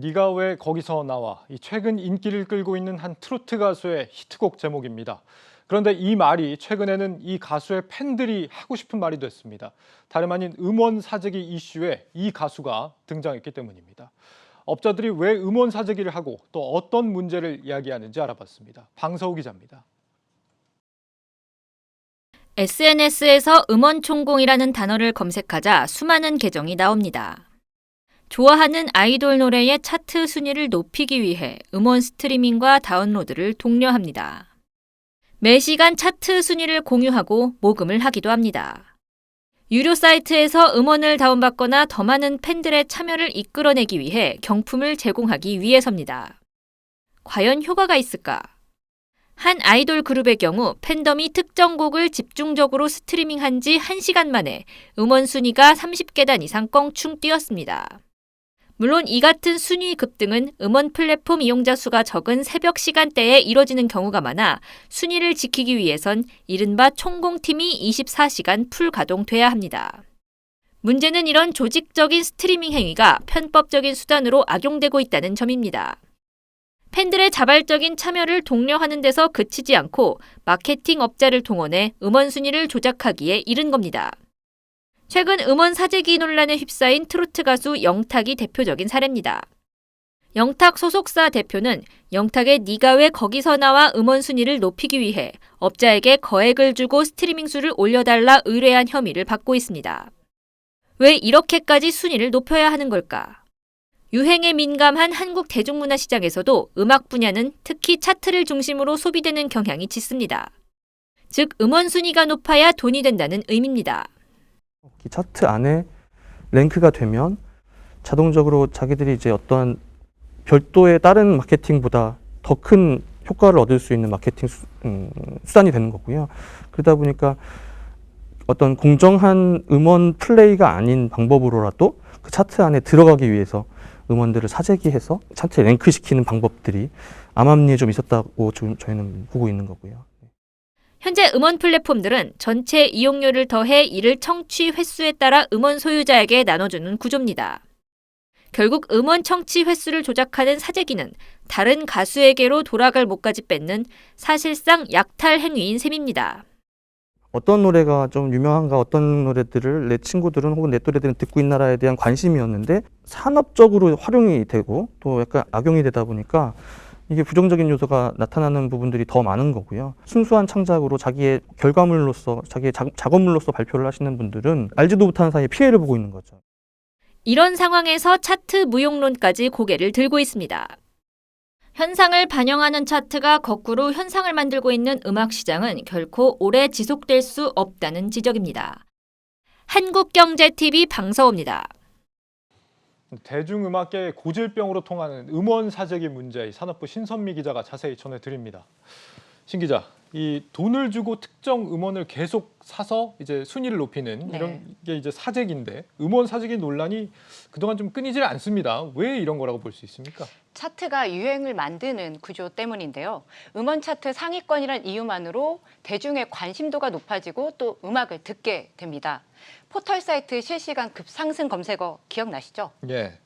네가 왜 거기서 나와? 이 최근 인기를 끌고 있는 한 트로트 가수의 히트곡 제목입니다. 그런데 이 말이 최근에는 이 가수의 팬들이 하고 싶은 말이 됐습니다. 다름 아닌 음원 사재기 이슈에 이 가수가 등장했기 때문입니다. 업자들이 왜 음원 사재기를 하고 또 어떤 문제를 이야기하는지 알아봤습니다. 방서우 기자입니다. SNS에서 음원 총공이라는 단어를 검색하자 수많은 계정이 나옵니다. 좋아하는 아이돌 노래의 차트 순위를 높이기 위해 음원 스트리밍과 다운로드를 독려합니다. 매시간 차트 순위를 공유하고 모금을 하기도 합니다. 유료 사이트에서 음원을 다운받거나 더 많은 팬들의 참여를 이끌어내기 위해 경품을 제공하기 위해서입니다. 과연 효과가 있을까? 한 아이돌 그룹의 경우 팬덤이 특정 곡을 집중적으로 스트리밍한 지 1시간 만에 음원 순위가 30계단 이상 껑충 뛰었습니다. 물론 이 같은 순위 급등은 음원 플랫폼 이용자 수가 적은 새벽 시간대에 이뤄지는 경우가 많아 순위를 지키기 위해선 이른바 총공팀이 24시간 풀 가동돼야 합니다. 문제는 이런 조직적인 스트리밍 행위가 편법적인 수단으로 악용되고 있다는 점입니다. 팬들의 자발적인 참여를 독려하는 데서 그치지 않고 마케팅 업자를 동원해 음원 순위를 조작하기에 이른 겁니다. 최근 음원 사재기 논란에 휩싸인 트로트 가수 영탁이 대표적인 사례입니다. 영탁 소속사 대표는 영탁의 네가 왜 거기서 나와 음원 순위를 높이기 위해 업자에게 거액을 주고 스트리밍 수를 올려달라 의뢰한 혐의를 받고 있습니다. 왜 이렇게까지 순위를 높여야 하는 걸까? 유행에 민감한 한국 대중문화 시장에서도 음악 분야는 특히 차트를 중심으로 소비되는 경향이 짙습니다. 즉, 음원 순위가 높아야 돈이 된다는 의미입니다. 이 차트 안에 랭크가 되면 자동적으로 자기들이 이제 어떠한 별도의 다른 마케팅보다 더 큰 효과를 얻을 수 있는 마케팅 수, 음, 수단이 되는 거고요. 그러다 보니까 어떤 공정한 음원 플레이가 아닌 방법으로라도 그 차트 안에 들어가기 위해서 음원들을 사재기해서 차트에 랭크시키는 방법들이 암암리에 좀 있었다고 좀 저희는 보고 있는 거고요. 현재 음원 플랫폼들은 전체 이용료를 더해 이를 청취 횟수에 따라 음원 소유자에게 나눠주는 구조입니다. 결국 음원 청취 횟수를 조작하는 사재기는 다른 가수에게로 돌아갈 목까지 뺏는 사실상 약탈 행위인 셈입니다. 어떤 노래가 좀 유명한가 어떤 노래들을 내 친구들은 혹은 내 또래들은 듣고 있나라에 대한 관심이었는데 산업적으로 활용이 되고 또 약간 악용이 되다 보니까 이게 부정적인 요소가 나타나는 부분들이 더 많은 거고요. 순수한 창작으로 자기의 결과물로서 자기의 작, 작업물로서 발표를 하시는 분들은 알지도 못하는 사이에 피해를 보고 있는 거죠. 이런 상황에서 차트 무용론까지 고개를 들고 있습니다. 현상을 반영하는 차트가 거꾸로 현상을 만들고 있는 음악 시장은 결코 오래 지속될 수 없다는 지적입니다. 한국경제TV 방서호입니다. 대중음악계의 고질병으로 통하는 음원 사재기 문제, 산업부 신선미 기자가 자세히 전해드립니다. 신 기자, 이 돈을 주고 특정 음원을 계속 사서 이제 순위를 높이는 네. 이런 게 이제 사재기인데 음원 사재기 논란이 그동안 좀 끊이질 않습니다. 왜 이런 거라고 볼 수 있습니까? 차트가 유행을 만드는 구조 때문인데요. 음원 차트 상위권이란 이유만으로 대중의 관심도가 높아지고 또 음악을 듣게 됩니다. 포털 사이트 실시간 급상승 검색어 기억나시죠? 예.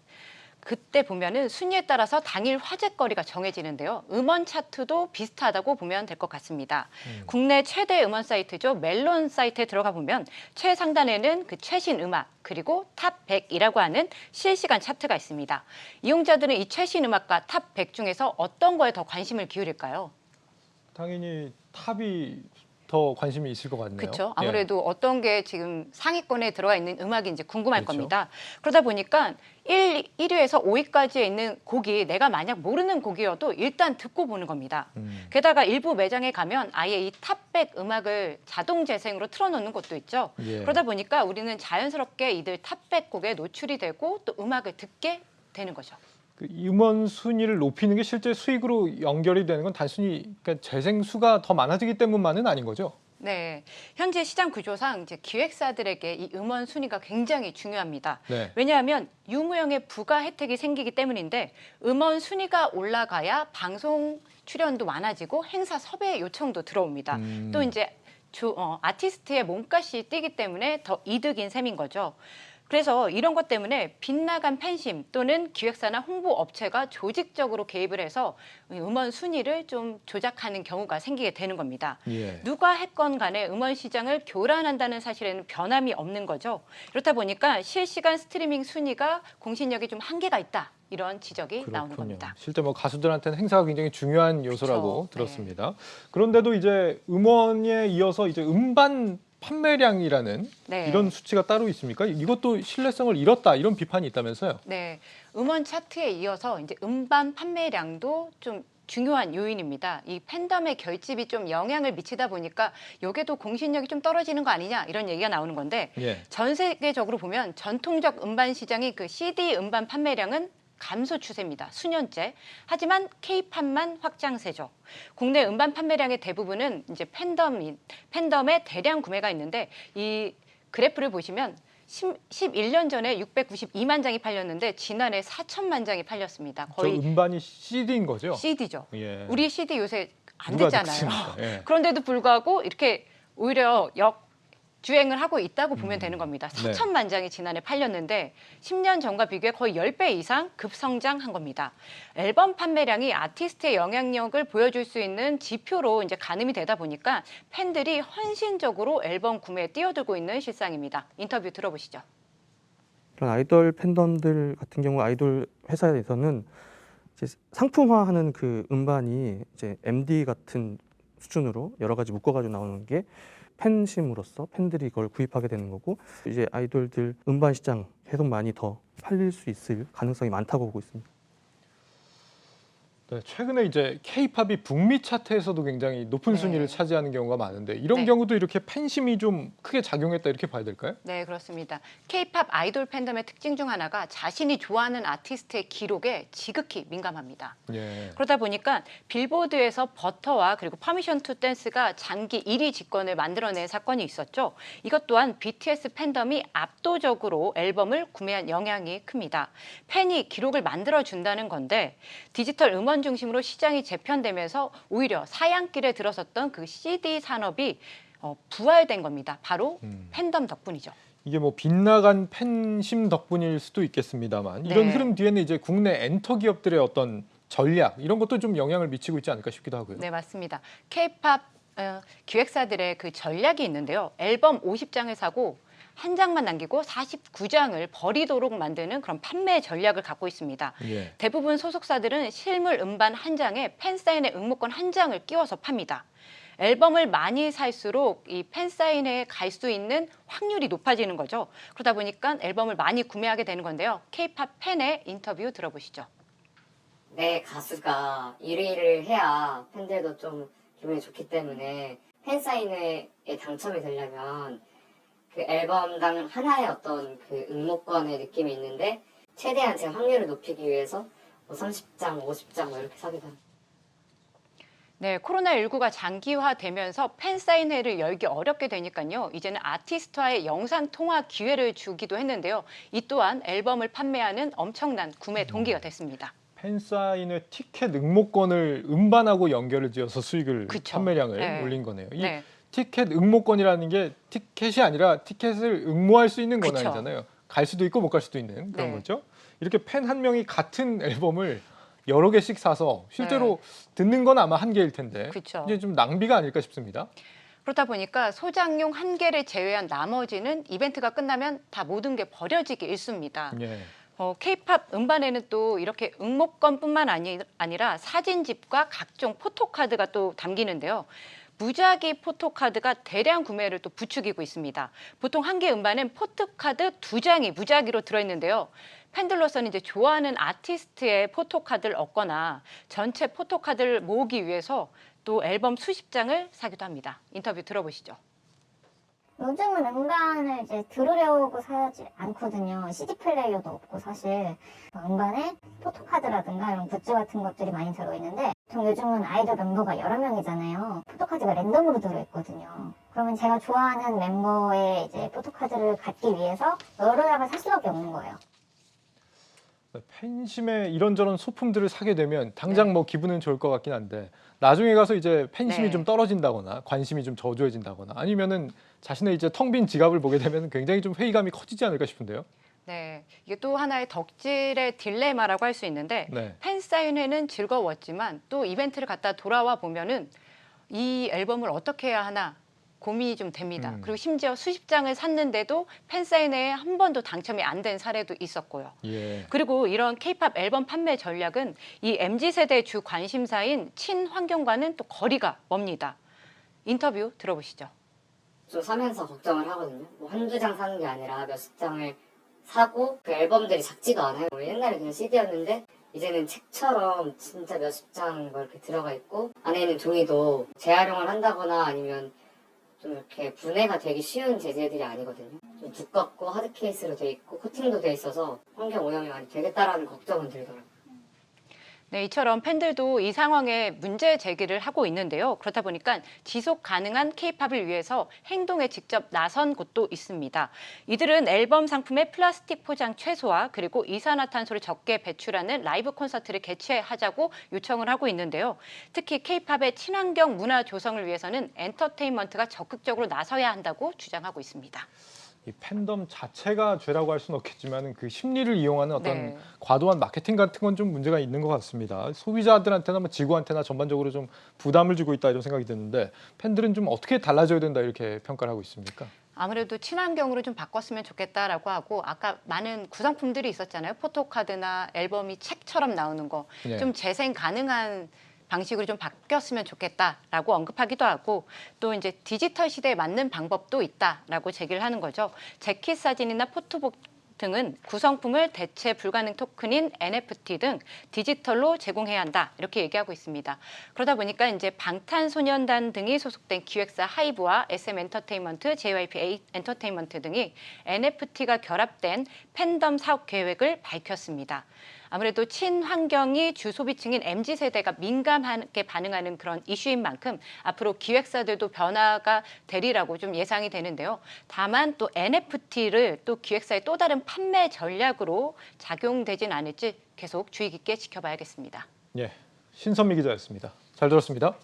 그때 보면은 순위에 따라서 당일 화제거리가 정해지는데요. 음원 차트도 비슷하다고 보면 될 것 같습니다. 음. 국내 최대 음원 사이트죠. 멜론 사이트에 들어가 보면 최상단에는 그 최신 음악 그리고 탑 100이라고 하는 실시간 차트가 있습니다. 이용자들은 이 최신 음악과 탑 100 중에서 어떤 거에 더 관심을 기울일까요? 당연히 탑이 더 관심이 있을 것 같네요. 그렇죠. 예. 아무래도 어떤 게 지금 상위권에 들어가 있는 음악인지 궁금할 그렇죠. 겁니다. 그러다 보니까 1, 1위에서 5위까지에 있는 곡이 내가 만약 모르는 곡이어도 일단 듣고 보는 겁니다. 음. 게다가 일부 매장에 가면 아예 이 탑백 음악을 자동 재생으로 틀어놓는 곳도 있죠. 예. 그러다 보니까 우리는 자연스럽게 이들 탑백 곡에 노출이 되고 또 음악을 듣게 되는 거죠. 그 음원 순위를 높이는 게 실제 수익으로 연결이 되는 건 단순히 그러니까 재생 수가 더 많아지기 때문만은 아닌 거죠. 네, 현재 시장 구조상 이제 기획사들에게 이 음원 순위가 굉장히 중요합니다. 네. 왜냐하면 유무형의 부가 혜택이 생기기 때문인데 음원 순위가 올라가야 방송 출연도 많아지고 행사 섭외 요청도 들어옵니다. 음. 또 이제 조, 어, 아티스트의 몸값이 뛰기 때문에 더 이득인 셈인 거죠. 그래서 이런 것 때문에 빗나간 팬심 또는 기획사나 홍보 업체가 조직적으로 개입을 해서 음원 순위를 좀 조작하는 경우가 생기게 되는 겁니다. 예. 누가 했건 간에 음원 시장을 교란한다는 사실에는 변함이 없는 거죠. 그렇다 보니까 실시간 스트리밍 순위가 공신력이 좀 한계가 있다. 이런 지적이 나오는 겁니다. 실제 뭐 가수들한테는 행사가 굉장히 중요한 요소라고 그렇죠. 들었습니다. 그런데도 이제 음원에 이어서 이제 음반 판매량이라는 네. 이런 수치가 따로 있습니까? 이것도 신뢰성을 잃었다 이런 비판이 있다면서요? 네, 음원 차트에 이어서 이제 음반 판매량도 좀 중요한 요인입니다. 이 팬덤의 결집이 좀 영향을 미치다 보니까 요게도 공신력이 좀 떨어지는 거 아니냐 이런 얘기가 나오는 건데 예. 전 세계적으로 보면 전통적 음반 시장이 그 CD 음반 판매량은 감소 추세입니다. 수년째. 하지만 K-팝만 확장세죠. 국내 음반 판매량의 대부분은 이제 팬덤인 팬덤의 대량 구매가 있는데 이 그래프를 보시면 10, 11년 전에 692만 장이 팔렸는데 지난해 4천만 장이 팔렸습니다. 저 거의 음반이 CD인 거죠? CD죠. 예. 우리 CD 요새 안 되잖아요. 예. 그런데도 불구하고 이렇게 오히려 역 주행을 하고 있다고 보면 음. 되는 겁니다. 네. 4천만 장이 지난해 팔렸는데 10년 전과 비교해 거의 10배 이상 급성장한 겁니다. 앨범 판매량이 아티스트의 영향력을 보여줄 수 있는 지표로 이제 가늠이 되다 보니까 팬들이 헌신적으로 앨범 구매에 뛰어들고 있는 실상입니다. 인터뷰 들어보시죠. 그런 아이돌 팬덤들 같은 경우 아이돌 회사에서는 이제 상품화하는 그 음반이 이제 MD 같은 수준으로 여러 가지 묶어가지고 나오는 게 팬심으로서 팬들이 이걸 구입하게 되는 거고 이제 아이돌들 음반 시장 계속 많이 더 팔릴 수 있을 가능성이 많다고 보고 있습니다. 네, 최근에 이제 K-팝이 북미 차트에서도 굉장히 높은 네. 순위를 차지하는 경우가 많은데 이런 네. 경우도 이렇게 팬심이 좀 크게 작용했다 이렇게 봐야 될까요? 네, 그렇습니다. K-팝 아이돌 팬덤의 특징 중 하나가 자신이 좋아하는 아티스트의 기록에 지극히 민감합니다. 예. 그러다 보니까 빌보드에서 버터와 그리고 퍼미션 투 댄스가 장기 1위 직권을 만들어낸 사건이 있었죠. 이것 또한 BTS 팬덤이 압도적으로 앨범을 구매한 영향이 큽니다. 팬이 기록을 만들어 준다는 건데 디지털 음원 중심으로 시장이 재편되면서 오히려 사양길에 들어섰던 그 CD 산업이 어, 부활된 겁니다. 바로 음. 팬덤 덕분이죠. 이게 뭐 빗나간 팬심 덕분일 수도 있겠습니다만 이런 네. 흐름 뒤에는 이제 국내 엔터 기업들의 어떤 전략 이런 것도 좀 영향을 미치고 있지 않을까 싶기도 하고요. 네, 맞습니다. K-팝 어, 기획사들의 그 전략이 있는데요. 앨범 50장을 사고 한 장만 남기고 49장을 버리도록 만드는 그런 판매 전략을 갖고 있습니다. 예. 대부분 소속사들은 실물 음반 한 장에 팬사인회 응모권 한 장을 끼워서 팝니다. 앨범을 많이 살수록 이 팬사인회에 갈 수 있는 확률이 높아지는 거죠. 그러다 보니까 앨범을 많이 구매하게 되는 건데요. K-팝 팬의 인터뷰 들어보시죠. 내 가수가 1위를 해야 팬들도 좀 기분이 좋기 때문에 팬사인회에 당첨이 되려면 그 앨범당 하나의 어떤 그 응모권의 느낌이 있는데 최대한 제 확률을 높이기 위해서 뭐 30장, 50장 뭐 이렇게 사기도 합니다. 네, 코로나19가 장기화되면서 팬사인회를 열기 어렵게 되니까요. 이제는 아티스트와의 영상 통화 기회를 주기도 했는데요. 이 또한 앨범을 판매하는 엄청난 구매 동기가 됐습니다. 팬사인회 티켓 응모권을 음반하고 연결을 지어서 수익을 그쵸. 판매량을 네. 올린 거네요. 이 네. 티켓 응모권이라는 게 티켓이 아니라 티켓을 응모할 수 있는 건 그쵸. 아니잖아요. 갈 수도 있고 못 갈 수도 있는 그런 네. 거죠. 이렇게 팬 한 명이 같은 앨범을 여러 개씩 사서 실제로 네. 듣는 건 아마 한 개일 텐데 그쵸. 이게 좀 낭비가 아닐까 싶습니다. 그렇다 보니까 소장용 한 개를 제외한 나머지는 이벤트가 끝나면 다 모든 게 버려지기 일쑤입니다. 예. 어, K-팝 음반에는 또 이렇게 응모권뿐만 아니, 아니라 사진집과 각종 포토카드가 또 담기는데요. 무작위 포토카드가 대량 구매를 또 부추기고 있습니다. 보통 한 개 음반엔 포토카드 두 장이 무작위로 들어있는데요. 팬들로서는 이제 좋아하는 아티스트의 포토카드를 얻거나 전체 포토카드를 모으기 위해서 또 앨범 수십 장을 사기도 합니다. 인터뷰 들어보시죠. 요즘은 음반을 이제 들으려고 사지 않거든요. CD 플레이어도 없고 사실 음반에 포토카드라든가 이런 굿즈 같은 것들이 많이 들어있는데 보통 요즘은 아이돌 멤버가 여러 명이잖아요. 포토카드가 랜덤으로 들어있거든요. 그러면 제가 좋아하는 멤버의 이제 포토카드를 갖기 위해서 여러 장을 살 수밖에 없는 거예요. 팬심에 이런저런 소품들을 사게 되면 당장 네. 뭐 기분은 좋을 것 같긴 한데 나중에 가서 이제 팬심이 네. 좀 떨어진다거나 관심이 좀 저조해진다거나 아니면은 자신의 이제 텅 빈 지갑을 보게 되면 굉장히 좀 회의감이 커지지 않을까 싶은데요. 네, 이게 또 하나의 덕질의 딜레마라고 할 수 있는데 네. 팬 사인회는 즐거웠지만 또 이벤트를 갔다 돌아와 보면은 이 앨범을 어떻게 해야 하나 고민이 좀 됩니다. 음. 그리고 심지어 수십 장을 샀는데도 팬 사인회에 한 번도 당첨이 안 된 사례도 있었고요. 예. 그리고 이런 K-팝 앨범 판매 전략은 이 MZ 세대의 주 관심사인 친환경과는 또 거리가 멉니다. 인터뷰 들어보시죠. 좀 사면서 걱정을 하거든요. 뭐 한두 장 사는 게 아니라 몇십 장을 사고 그 앨범들이 작지도 않아요. 뭐 옛날에 그냥 CD였는데 이제는 책처럼 진짜 몇십 장뭐 이렇게 들어가 있고 안에 있는 종이도 재활용을 한다거나 아니면 좀 이렇게 분해가 되기 쉬운 재질들이 아니거든요. 좀 두껍고 하드 케이스로 돼 있고 코팅도 돼 있어서 환경 오염이 많이 되겠다라는 걱정은 들더라고요. 네, 이처럼 팬들도 이 상황에 문제 제기를 하고 있는데요. 그렇다 보니까 지속 가능한 케이팝을 위해서 행동에 직접 나선 곳도 있습니다. 이들은 앨범 상품의 플라스틱 포장 최소화 그리고 이산화탄소를 적게 배출하는 라이브 콘서트를 개최하자고 요청을 하고 있는데요. 특히 케이팝의 친환경 문화 조성을 위해서는 엔터테인먼트가 적극적으로 나서야 한다고 주장하고 있습니다. 이 팬덤 자체가 죄라고 할 수는 없겠지만 그 심리를 이용하는 어떤 네. 과도한 마케팅 같은 건 좀 문제가 있는 것 같습니다. 소비자들한테나 뭐 지구한테나 전반적으로 좀 부담을 주고 있다 이런 생각이 드는데 팬들은 좀 어떻게 달라져야 된다 이렇게 평가를 하고 있습니까? 아무래도 친환경으로 좀 바꿨으면 좋겠다라고 하고 아까 많은 구성품들이 있었잖아요. 포토카드나 앨범이 책처럼 나오는 거. 예. 좀 재생 가능한 방식으로 좀 바뀌었으면 좋겠다라고 언급하기도 하고 또 이제 디지털 시대에 맞는 방법도 있다라고 제기를 하는 거죠. 재킷 사진이나 포토북 등은 구성품을 대체 불가능 토큰인 NFT 등 디지털로 제공해야 한다 이렇게 얘기하고 있습니다. 그러다 보니까 이제 방탄소년단 등이 소속된 기획사 하이브와 SM 엔터테인먼트, JYP 엔터테인먼트 등이 NFT가 결합된 팬덤 사업 계획을 밝혔습니다. 아무래도 친환경이 주 소비층인 MZ 세대가 민감하게 반응하는 그런 이슈인 만큼 앞으로 기획사들도 변화가 되리라고 좀 예상이 되는데요. 다만 또 NFT를 또 기획사의 또 다른 판매 전략으로 작용되진 않을지 계속 주의 깊게 지켜봐야겠습니다. 예. 신선미 기자였습니다. 잘 들었습니다.